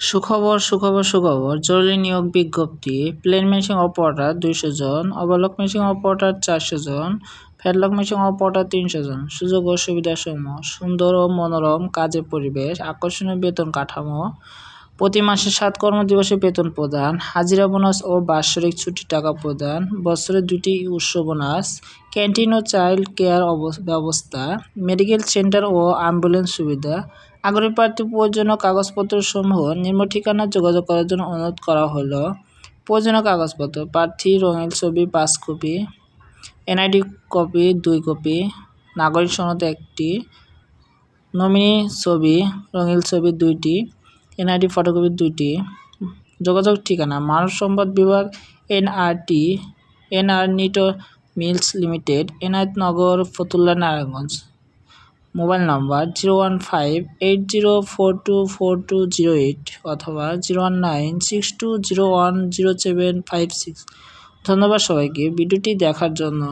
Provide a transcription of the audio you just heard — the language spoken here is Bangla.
সুখবর সুখবর সুখবর। জরুরি নিয়োগ বিজ্ঞপ্তি। প্লেন মেশিন অপারেটর দুইশো জন অবলক মেশিন অপারেটর চারশো জন, ফ্যাডলক মেশিন অপারেটর তিনশো জন। সুযোগ ও সুবিধাসমূহ সুন্দর ও মনোরম কাজের পরিবেশ, আকর্ষণীয় বেতন কাঠামো, প্রতি মাসে সাত কর্মদিবসে বেতন প্রদান, হাজিরা বোনাস ও বাৎসরিক ছুটি টাকা প্রদান, বছরে দুটি উৎস বোনাস, ক্যান্টিন ও চাইল্ড কেয়ার ব্যবস্থা মেডিকেল সেন্টার ও অ্যাম্বুলেন্স সুবিধা আগ্রহী প্রার্থী প্রয়োজনীয় কাগজপত্রসমূহ নিম্ন ঠিকানা যোগাযোগ করার জন্য অনুরোধ করা হলো। প্রয়োজনীয় কাগজপত্র, প্রার্থী, রঙিন ছবি পাঁচ কপি, এনআইডি কপি, দুই কপি, নাগরিক সনদ একটি, নমিনি ছবি, রঙিন ছবি দুইটি, এনআইডি ফটোকপি দুইটি, যোগাযোগ ঠিকানা, মানব সম্পদ বিভাগ, NRT, NR Nito mills limited Enayetnagar Fatullah, Narayanganj. Mobile number zero one five eight zero four two four two zero eight অথবা zero one nine six two zero one zero seven five six ধন্যবাদ সবাইকে, ভিডিওটি দেখার জন্য।